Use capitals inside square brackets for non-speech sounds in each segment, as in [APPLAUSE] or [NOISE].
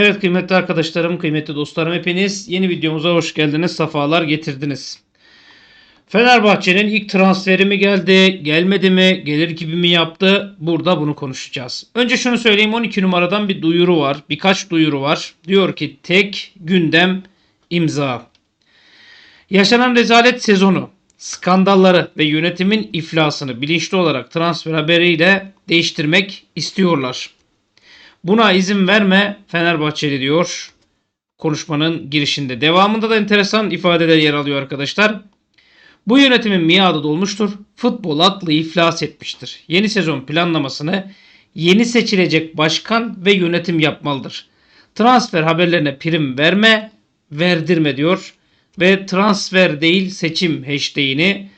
Evet kıymetli arkadaşlarım, kıymetli dostlarım hepiniz yeni videomuza hoş geldiniz, sefalar getirdiniz. Fenerbahçe'nin ilk transferi mi geldi, gelmedi mi, gelir gibi mi yaptı? Burada bunu konuşacağız. Önce şunu söyleyeyim 12 numaradan bir duyuru var, birkaç duyuru var. Diyor ki tek gündem imza. Yaşanan rezalet sezonu, skandalları ve yönetimin iflasını bilinçli olarak transfer haberiyle değiştirmek istiyorlar. Buna izin verme Fenerbahçeli diyor konuşmanın girişinde. Devamında da enteresan ifadeler yer alıyor arkadaşlar. Bu yönetimin miadı dolmuştur. Futbol aklı iflas etmiştir. Yeni sezon planlamasını yeni seçilecek başkan ve yönetim yapmalıdır. Transfer haberlerine prim verme, verdirme diyor. Ve transfer değil seçim hashtag'ini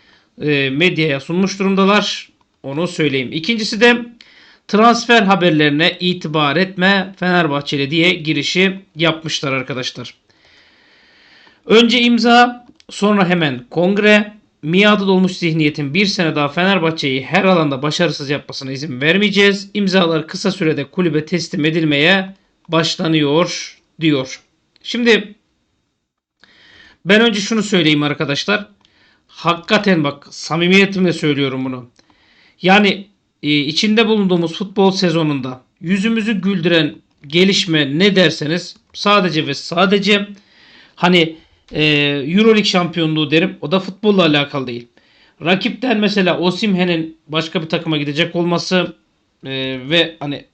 e, medyaya sunmuş durumdalar. Onu söyleyeyim. İkincisi de transfer haberlerine itibar etme Fenerbahçeli diye girişi yapmışlar arkadaşlar. Önce imza sonra hemen kongre miadı dolmuş zihniyetin bir sene daha Fenerbahçe'yi her alanda başarısız yapmasına izin vermeyeceğiz. İmzalar kısa sürede kulübe teslim edilmeye başlanıyor diyor. Şimdi ben önce şunu söyleyeyim arkadaşlar. Hakikaten bak samimiyetimle söylüyorum bunu. Yani içinde bulunduğumuz futbol sezonunda yüzümüzü güldüren gelişme ne derseniz sadece ve sadece hani e, Euroleague şampiyonluğu derim. O da futbolla alakalı değil. Rakipten mesela Osimhen'in başka bir takıma gidecek olması e, ve hani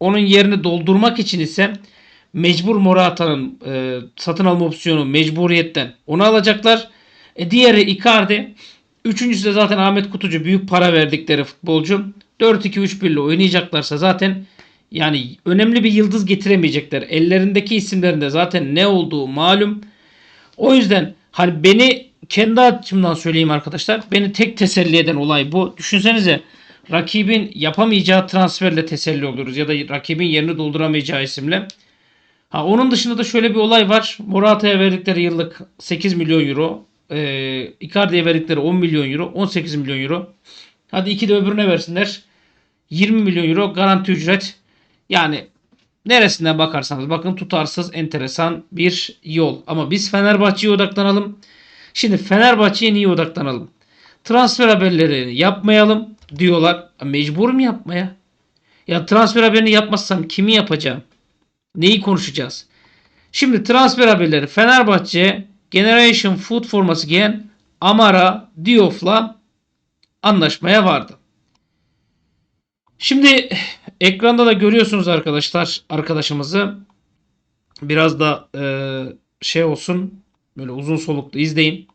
onun yerini doldurmak için ise mecbur Morata'nın e, satın alma opsiyonu mecburiyetten onu alacaklar. E, diğeri Icardi. Üçüncüsü de zaten Ahmet Kutucu büyük para verdikleri futbolcu. 4-2-3-1 ile oynayacaklarsa zaten yani önemli bir yıldız getiremeyecekler. Ellerindeki isimlerin de zaten ne olduğu malum. O yüzden hani beni kendi açımdan söyleyeyim arkadaşlar. Beni tek teselli eden olay bu. Düşünsenize rakibin yapamayacağı transferle teselli oluyoruz ya da rakibin yerini dolduramayacağı isimle. Ha, onun dışında da şöyle bir olay var. Morata'ya verdikleri yıllık 8 milyon euro. E, Icardi'ye verdikleri 10 milyon euro. 18 milyon euro. Hadi iki de öbürüne versinler. 20 milyon euro garanti ücret. Yani neresinden bakarsanız bakın tutarsız enteresan bir yol. Ama biz Fenerbahçe'ye odaklanalım. Şimdi Fenerbahçe'ye niye odaklanalım? Transfer haberleri yapmayalım diyorlar. Mecburum yapmaya. Ya transfer haberini yapmazsam kimi yapacağım? Neyi konuşacağız? Şimdi transfer haberleri Fenerbahçe Generation Food forması giyen Amara Diof'la anlaşmaya vardı. Şimdi ekranda da görüyorsunuz arkadaşlar arkadaşımızı. Biraz da e, şey olsun böyle uzun soluklu izleyin.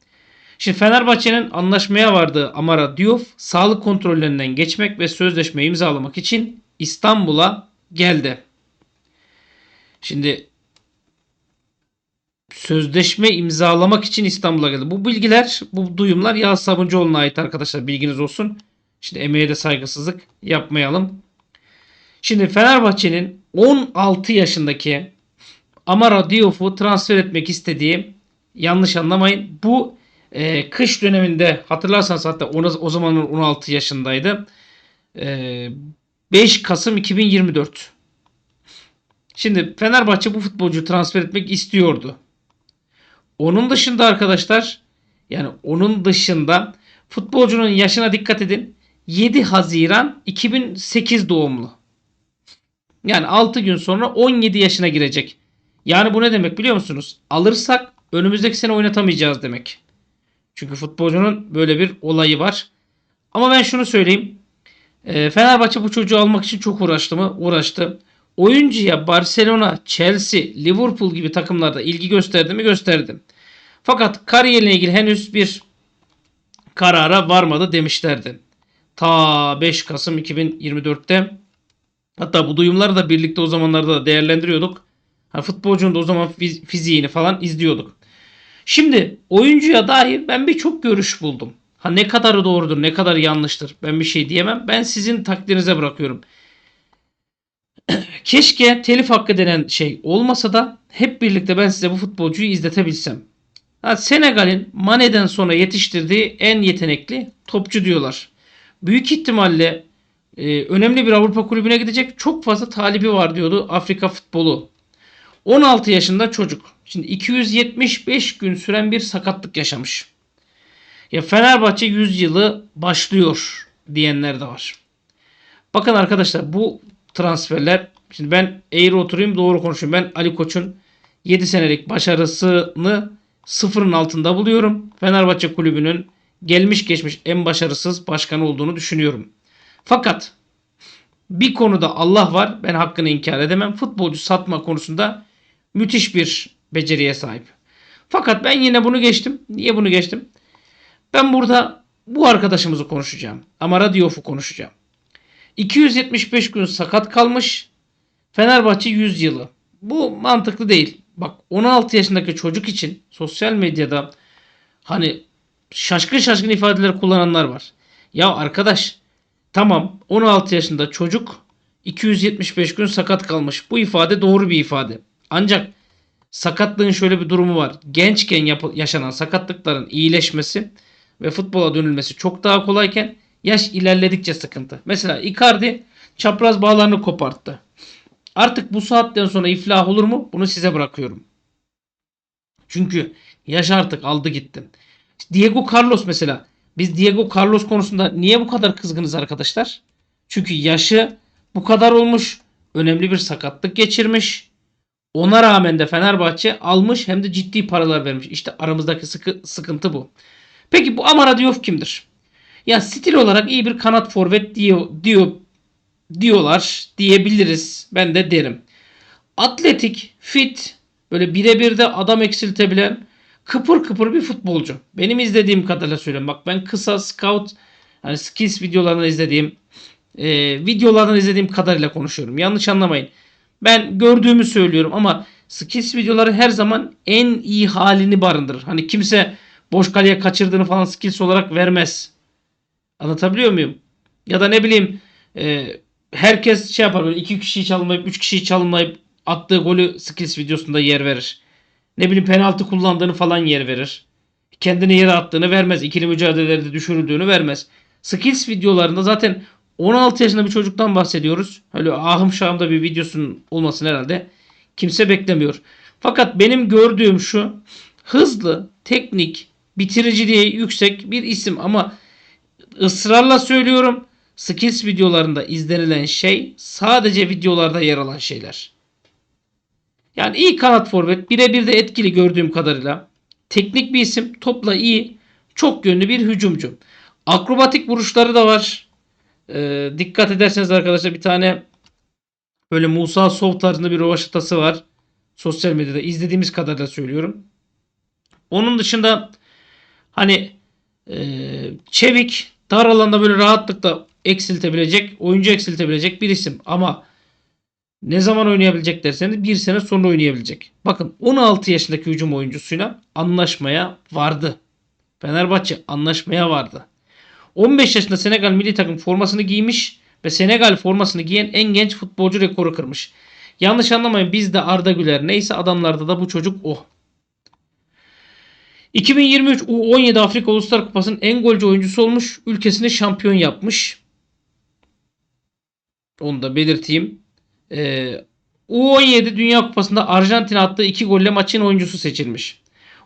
Şimdi Fenerbahçe'nin anlaşmaya vardığı Amara Diouf sağlık kontrollerinden geçmek ve sözleşme imzalamak için İstanbul'a geldi. Şimdi sözleşme imzalamak için İstanbul'a geldi. Bu bilgiler, bu duyumlar Yağız Sabuncuoğlu'na ait arkadaşlar. Bilginiz olsun. Şimdi emeğe de saygısızlık yapmayalım. Şimdi Fenerbahçe'nin 16 yaşındaki Amara Diouf'u transfer etmek istediği yanlış anlamayın. Bu e, kış döneminde hatırlarsanız hatta o, o zamanlar 16 yaşındaydı. E, 5 Kasım 2024. Şimdi Fenerbahçe bu futbolcuyu transfer etmek istiyordu. Onun dışında arkadaşlar yani onun dışında futbolcunun yaşına dikkat edin. 7 Haziran 2008 doğumlu. Yani 6 gün sonra 17 yaşına girecek. Yani bu ne demek biliyor musunuz? Alırsak önümüzdeki sene oynatamayacağız demek. Çünkü futbolcunun böyle bir olayı var. Ama ben şunu söyleyeyim. E, Fenerbahçe bu çocuğu almak için çok uğraştı mı? Uğraştı. Oyuncuya Barcelona, Chelsea, Liverpool gibi takımlarda ilgi gösterdi mi? Gösterdi. Fakat kariyerine ilgili henüz bir karara varmadı demişlerdi. Ta 5 Kasım 2024'te hatta bu duyumları da birlikte o zamanlarda da değerlendiriyorduk. Ha, futbolcunun da o zaman fiz- fiziğini falan izliyorduk. Şimdi oyuncuya dair ben birçok görüş buldum. Ha ne kadarı doğrudur, ne kadar yanlıştır ben bir şey diyemem. Ben sizin takdirinize bırakıyorum. Keşke telif hakkı denen şey olmasa da hep birlikte ben size bu futbolcuyu izletebilsem. Senegal'in Mane'den sonra yetiştirdiği en yetenekli topçu diyorlar. Büyük ihtimalle e, önemli bir Avrupa kulübüne gidecek çok fazla talibi var diyordu Afrika futbolu. 16 yaşında çocuk. Şimdi 275 gün süren bir sakatlık yaşamış. Ya Fenerbahçe 100 yılı başlıyor diyenler de var. Bakın arkadaşlar bu transferler şimdi ben eğri oturayım doğru konuşayım. Ben Ali Koç'un 7 senelik başarısını sıfırın altında buluyorum. Fenerbahçe kulübünün gelmiş geçmiş en başarısız başkanı olduğunu düşünüyorum. Fakat bir konuda Allah var. Ben hakkını inkar edemem. Futbolcu satma konusunda müthiş bir beceriye sahip. Fakat ben yine bunu geçtim. Niye bunu geçtim? Ben burada bu arkadaşımızı konuşacağım. Amara Diof'u konuşacağım. 275 gün sakat kalmış. Fenerbahçe 100 yılı. Bu mantıklı değil. Bak 16 yaşındaki çocuk için sosyal medyada hani şaşkın şaşkın ifadeler kullananlar var. Ya arkadaş tamam 16 yaşında çocuk 275 gün sakat kalmış. Bu ifade doğru bir ifade. Ancak sakatlığın şöyle bir durumu var. Gençken yaşanan sakatlıkların iyileşmesi ve futbola dönülmesi çok daha kolayken yaş ilerledikçe sıkıntı. Mesela Icardi çapraz bağlarını koparttı. Artık bu saatten sonra iflah olur mu? Bunu size bırakıyorum. Çünkü yaş artık aldı gitti. Diego Carlos mesela. Biz Diego Carlos konusunda niye bu kadar kızgınız arkadaşlar? Çünkü yaşı bu kadar olmuş. Önemli bir sakatlık geçirmiş. Ona rağmen de Fenerbahçe almış hem de ciddi paralar vermiş. İşte aramızdaki sıkı, sıkıntı bu. Peki bu Amara Diop kimdir? Ya stil olarak iyi bir kanat forvet diyor, diyor diyorlar diyebiliriz. Ben de derim. Atletik, fit, böyle birebir de adam eksiltebilen kıpır kıpır bir futbolcu. Benim izlediğim kadarıyla söylüyorum. Bak ben kısa scout hani skills videolarını izlediğim e, videolardan izlediğim kadarıyla konuşuyorum. Yanlış anlamayın. Ben gördüğümü söylüyorum ama skills videoları her zaman en iyi halini barındırır. Hani kimse boş kaleye kaçırdığını falan skills olarak vermez. Anlatabiliyor muyum? Ya da ne bileyim e, herkes şey yapar böyle iki kişiyi çalınmayıp üç kişiyi çalınmayıp attığı golü skills videosunda yer verir. Ne bileyim penaltı kullandığını falan yer verir. Kendini yere attığını vermez. İkili mücadelelerde düşürüldüğünü vermez. Skills videolarında zaten 16 yaşında bir çocuktan bahsediyoruz. Öyle ahım şahımda bir videosunun olmasını herhalde kimse beklemiyor. Fakat benim gördüğüm şu hızlı, teknik, bitiriciliği yüksek bir isim ama ısrarla söylüyorum. Skills videolarında izlenilen şey sadece videolarda yer alan şeyler. Yani iyi kanat forvet birebir de etkili gördüğüm kadarıyla. Teknik bir isim topla iyi. Çok yönlü bir hücumcu. Akrobatik vuruşları da var. Ee, dikkat ederseniz arkadaşlar bir tane böyle Musa Sov tarzında bir rovaşatası var. Sosyal medyada izlediğimiz kadarıyla söylüyorum. Onun dışında hani e, çevik dar alanda böyle rahatlıkla eksiltebilecek, oyuncu eksiltebilecek bir isim. Ama ne zaman oynayabilecek derseniz bir sene sonra oynayabilecek. Bakın 16 yaşındaki hücum oyuncusuyla anlaşmaya vardı. Fenerbahçe anlaşmaya vardı. 15 yaşında Senegal milli takım formasını giymiş ve Senegal formasını giyen en genç futbolcu rekoru kırmış. Yanlış anlamayın bizde Arda Güler neyse adamlarda da bu çocuk o. 2023 U17 Afrika Uluslar Kupası'nın en golcü oyuncusu olmuş. Ülkesini şampiyon yapmış. Onu da belirteyim. Ee, U17 Dünya Kupası'nda Arjantin'e attığı 2 golle maçın oyuncusu seçilmiş.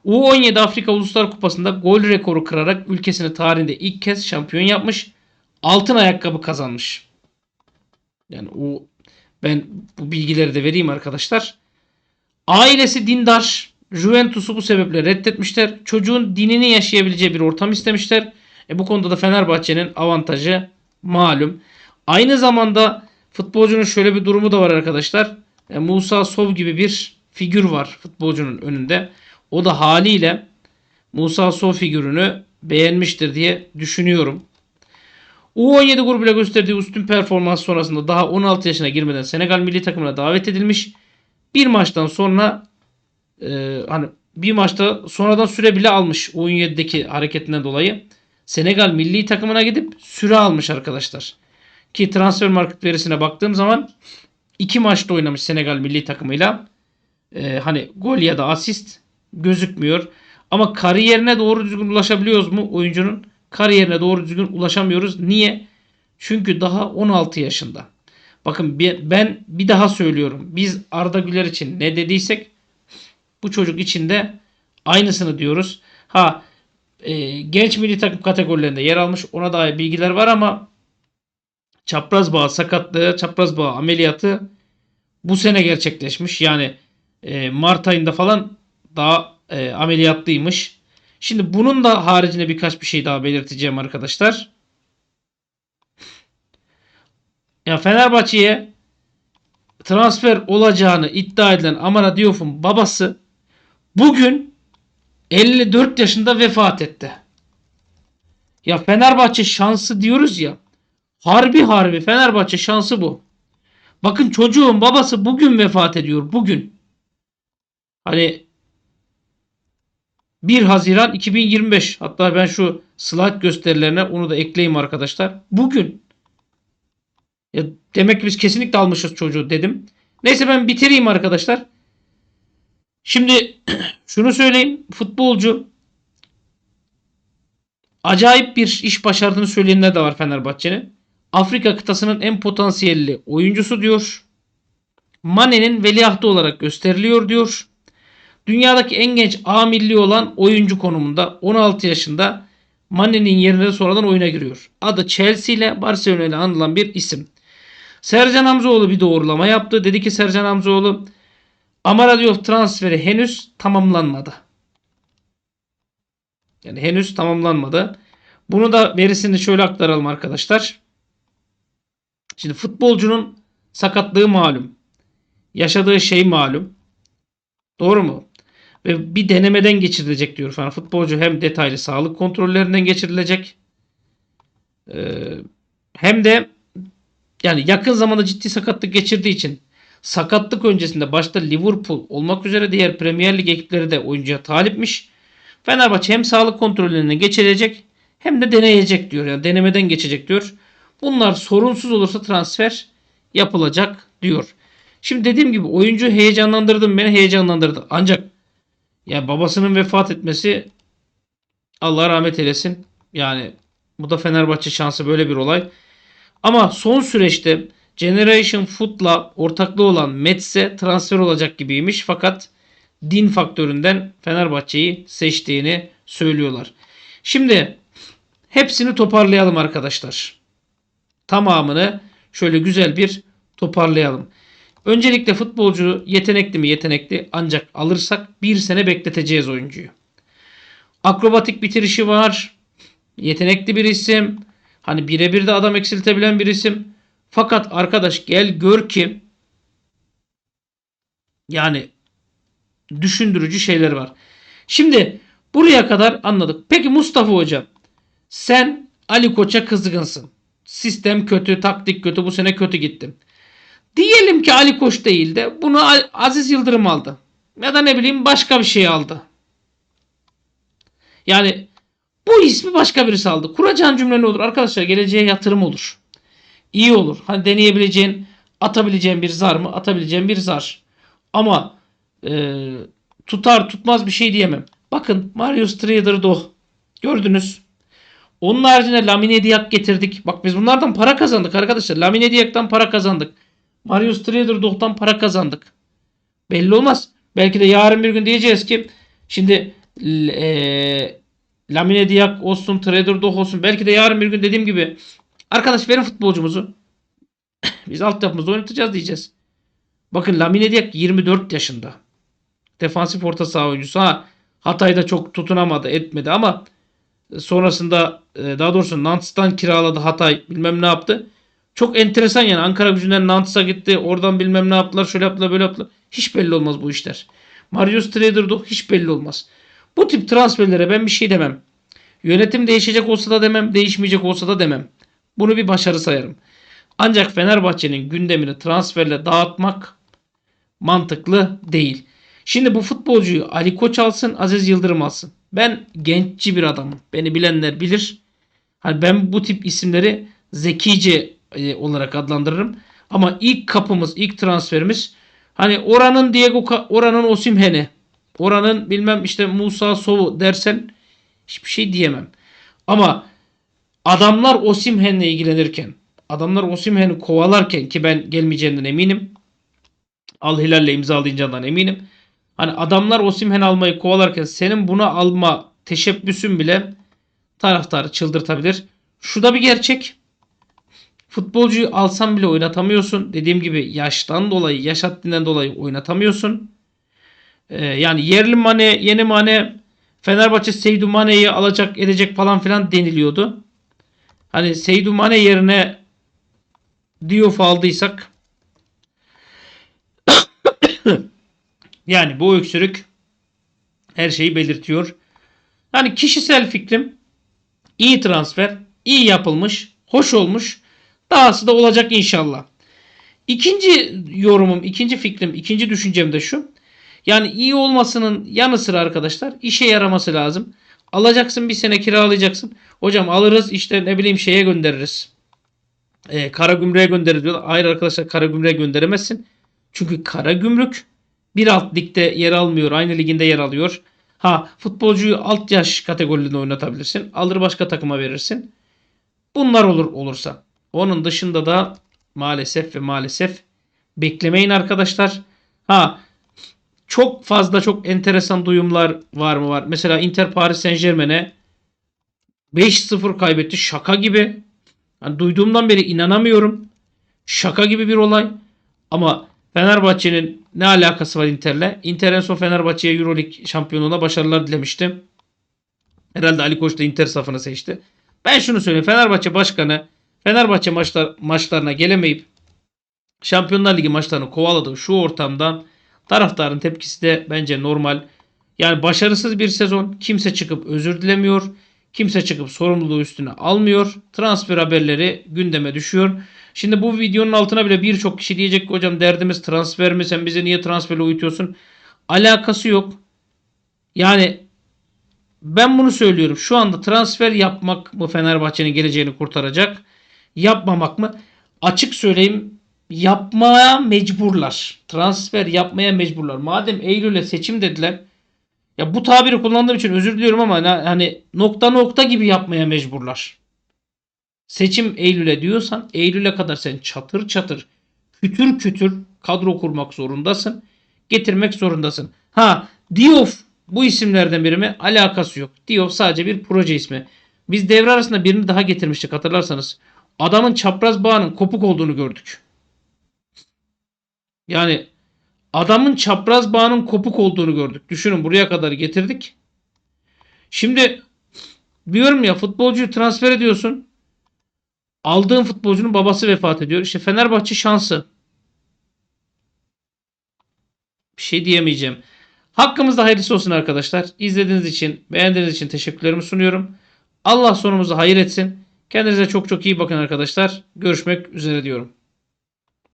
U17 Afrika Uluslar Kupası'nda gol rekoru kırarak ülkesini tarihinde ilk kez şampiyon yapmış. Altın ayakkabı kazanmış. Yani o ben bu bilgileri de vereyim arkadaşlar. Ailesi dindar. Juventus'u bu sebeple reddetmişler. Çocuğun dinini yaşayabileceği bir ortam istemişler. E bu konuda da Fenerbahçe'nin avantajı malum. Aynı zamanda futbolcunun şöyle bir durumu da var arkadaşlar. E, Musa Sov gibi bir figür var futbolcunun önünde. O da haliyle Musa Sov figürünü beğenmiştir diye düşünüyorum. U17 grubuyla gösterdiği üstün performans sonrasında daha 16 yaşına girmeden Senegal milli takımına davet edilmiş. Bir maçtan sonra e, hani bir maçta sonradan süre bile almış U17'deki hareketinden dolayı. Senegal milli takımına gidip süre almış arkadaşlar. Ki transfer market verisine baktığım zaman iki maçta oynamış Senegal milli takımıyla. E, hani gol ya da asist gözükmüyor. Ama kariyerine doğru düzgün ulaşabiliyoruz mu oyuncunun? Kariyerine doğru düzgün ulaşamıyoruz. Niye? Çünkü daha 16 yaşında. Bakın ben bir daha söylüyorum. Biz Arda Güler için ne dediysek bu çocuk için de aynısını diyoruz. Ha e, genç milli takım kategorilerinde yer almış. Ona dair bilgiler var ama çapraz bağ sakatlığı, çapraz bağ ameliyatı bu sene gerçekleşmiş. Yani e, Mart ayında falan daha e, ameliyatlıymış. Şimdi bunun da haricinde birkaç bir şey daha belirteceğim arkadaşlar. Ya Fenerbahçe'ye transfer olacağını iddia edilen Amara Diop'un babası bugün 54 yaşında vefat etti. Ya Fenerbahçe şansı diyoruz ya. Harbi harbi Fenerbahçe şansı bu. Bakın çocuğun babası bugün vefat ediyor. Bugün. Hani 1 Haziran 2025. Hatta ben şu slide gösterilerine onu da ekleyeyim arkadaşlar. Bugün. Ya demek ki biz kesinlikle almışız çocuğu dedim. Neyse ben bitireyim arkadaşlar. Şimdi [CLEARS THROAT] şunu söyleyeyim. Futbolcu acayip bir iş başardığını söyleyenler de var Fenerbahçe'nin. Afrika kıtasının en potansiyelli oyuncusu diyor. Mane'nin veliahtı olarak gösteriliyor diyor. Dünyadaki en genç A milli olan oyuncu konumunda 16 yaşında Mane'nin yerine de sonradan oyuna giriyor. Adı Chelsea ile Barcelona ile anılan bir isim. Sercan Hamzoğlu bir doğrulama yaptı. Dedi ki Sercan Hamzoğlu Amara Diop transferi henüz tamamlanmadı. Yani henüz tamamlanmadı. Bunu da verisini şöyle aktaralım arkadaşlar. Şimdi futbolcunun sakatlığı malum. Yaşadığı şey malum. Doğru mu? Ve bir denemeden geçirilecek diyor falan. Futbolcu hem detaylı sağlık kontrollerinden geçirilecek. Ee, hem de yani yakın zamanda ciddi sakatlık geçirdiği için sakatlık öncesinde başta Liverpool olmak üzere diğer Premier Lig ekipleri de oyuncuya talipmiş. Fenerbahçe hem sağlık kontrollerinden geçirecek hem de deneyecek diyor. Yani denemeden geçecek diyor. Bunlar sorunsuz olursa transfer yapılacak diyor. Şimdi dediğim gibi oyuncu heyecanlandırdı beni heyecanlandırdı. Ancak ya babasının vefat etmesi Allah rahmet eylesin. Yani bu da Fenerbahçe şansı böyle bir olay. Ama son süreçte Generation Foot'la ortaklığı olan Mets'e transfer olacak gibiymiş. Fakat din faktöründen Fenerbahçe'yi seçtiğini söylüyorlar. Şimdi hepsini toparlayalım arkadaşlar. Tamamını şöyle güzel bir toparlayalım. Öncelikle futbolcu yetenekli mi yetenekli ancak alırsak bir sene bekleteceğiz oyuncuyu. Akrobatik bitirişi var. Yetenekli bir isim. Hani birebir de adam eksiltebilen bir isim. Fakat arkadaş gel gör ki yani düşündürücü şeyler var. Şimdi buraya kadar anladık. Peki Mustafa Hocam sen Ali Koç'a kızgınsın. Sistem kötü, taktik kötü, bu sene kötü gittim. Diyelim ki Ali Koç değil de bunu Aziz Yıldırım aldı. Ya da ne bileyim başka bir şey aldı. Yani bu ismi başka birisi aldı. Kuracağın cümle ne olur? Arkadaşlar geleceğe yatırım olur. İyi olur. Hani deneyebileceğin, atabileceğin bir zar mı? Atabileceğin bir zar. Ama e, tutar tutmaz bir şey diyemem. Bakın Marius Trader Gördünüz. Onun haricinde Lamine Diak getirdik. Bak biz bunlardan para kazandık arkadaşlar. Lamine Diak'tan para kazandık. Marius Trader para kazandık. Belli olmaz. Belki de yarın bir gün diyeceğiz ki şimdi e, Lamine Diak olsun, Trader olsun. Belki de yarın bir gün dediğim gibi arkadaş verin futbolcumuzu. [COUGHS] biz altyapımızda oynatacağız diyeceğiz. Bakın Lamine Diak 24 yaşında. Defansif orta saha oyuncusu. Ha Hatay'da çok tutunamadı, etmedi ama sonrasında e, daha doğrusu Nantz'tan kiraladı Hatay bilmem ne yaptı. Çok enteresan yani Ankara gücünden Nantz'a gitti. Oradan bilmem ne yaptılar. Şöyle yaptılar böyle yaptılar. Hiç belli olmaz bu işler. Marius Trader'da hiç belli olmaz. Bu tip transferlere ben bir şey demem. Yönetim değişecek olsa da demem. Değişmeyecek olsa da demem. Bunu bir başarı sayarım. Ancak Fenerbahçe'nin gündemini transferle dağıtmak mantıklı değil. Şimdi bu futbolcuyu Ali Koç alsın, Aziz Yıldırım alsın. Ben genççi bir adamım. Beni bilenler bilir. Hani ben bu tip isimleri zekice e, olarak adlandırırım. Ama ilk kapımız, ilk transferimiz hani oranın Diego oranın Osimhen'i, oranın bilmem işte Musa Sovu dersen hiçbir şey diyemem. Ama adamlar Osimhen'le ilgilenirken, adamlar Osimhen'i kovalarken ki ben gelmeyeceğinden eminim. Al Hilal'le imzalayacağından eminim. Hani adamlar Osimhen almayı kovalarken senin bunu alma teşebbüsün bile taraftarı çıldırtabilir. Şu da bir gerçek. Futbolcuyu alsan bile oynatamıyorsun. Dediğim gibi yaştan dolayı, yaş haddinden dolayı oynatamıyorsun. Ee, yani yerli Mane, yeni Mane, Fenerbahçe Seydu Mane'yi alacak edecek falan filan deniliyordu. Hani Seydu Mane yerine Diouf aldıysak [COUGHS] yani bu öksürük her şeyi belirtiyor. Yani kişisel fikrim iyi transfer, iyi yapılmış, hoş olmuş. Dahası da olacak inşallah. İkinci yorumum, ikinci fikrim, ikinci düşüncem de şu. Yani iyi olmasının yanı sıra arkadaşlar işe yaraması lazım. Alacaksın bir sene kiralayacaksın. Hocam alırız işte ne bileyim şeye göndeririz. Ee, kara gümrüğe göndeririz diyorlar. Hayır arkadaşlar kara gümrüğe gönderemezsin. Çünkü kara gümrük bir alt ligde yer almıyor. Aynı liginde yer alıyor. Ha futbolcuyu alt yaş kategorilerinde oynatabilirsin. Alır başka takıma verirsin. Bunlar olur olursa. Onun dışında da maalesef ve maalesef beklemeyin arkadaşlar. Ha çok fazla çok enteresan duyumlar var mı var? Mesela Inter Paris Saint Germain'e 5-0 kaybetti. Şaka gibi. Yani duyduğumdan beri inanamıyorum. Şaka gibi bir olay. Ama Fenerbahçe'nin ne alakası var Inter'le? Inter en son Fenerbahçe'ye Euroleague şampiyonluğuna başarılar dilemişti. Herhalde Ali Koç da Inter safını seçti. Ben şunu söyleyeyim. Fenerbahçe başkanı Fenerbahçe maçlar, maçlarına gelemeyip Şampiyonlar Ligi maçlarını kovaladığı şu ortamdan taraftarın tepkisi de bence normal. Yani başarısız bir sezon. Kimse çıkıp özür dilemiyor. Kimse çıkıp sorumluluğu üstüne almıyor. Transfer haberleri gündeme düşüyor. Şimdi bu videonun altına bile birçok kişi diyecek ki hocam derdimiz transfer mi? Sen bizi niye transferle uyutuyorsun? Alakası yok. Yani ben bunu söylüyorum. Şu anda transfer yapmak mı Fenerbahçe'nin geleceğini kurtaracak? Yapmamak mı? Açık söyleyeyim yapmaya mecburlar. Transfer yapmaya mecburlar. Madem Eylül'e seçim dediler. Ya bu tabiri kullandığım için özür diliyorum ama hani nokta nokta gibi yapmaya mecburlar. Seçim Eylül'e diyorsan Eylül'e kadar sen çatır çatır kütür kütür kadro kurmak zorundasın. Getirmek zorundasın. Ha Diouf bu isimlerden biri mi? Alakası yok. Diouf sadece bir proje ismi. Biz devre arasında birini daha getirmiştik hatırlarsanız. Adamın çapraz bağının kopuk olduğunu gördük. Yani adamın çapraz bağının kopuk olduğunu gördük. Düşünün buraya kadar getirdik. Şimdi diyorum ya futbolcuyu transfer ediyorsun. Aldığın futbolcunun babası vefat ediyor. İşte Fenerbahçe şansı. Bir şey diyemeyeceğim. Hakkımızda hayırlısı olsun arkadaşlar. İzlediğiniz için, beğendiğiniz için teşekkürlerimi sunuyorum. Allah sonumuzu hayır etsin. Kendinize çok çok iyi bakın arkadaşlar. Görüşmek üzere diyorum.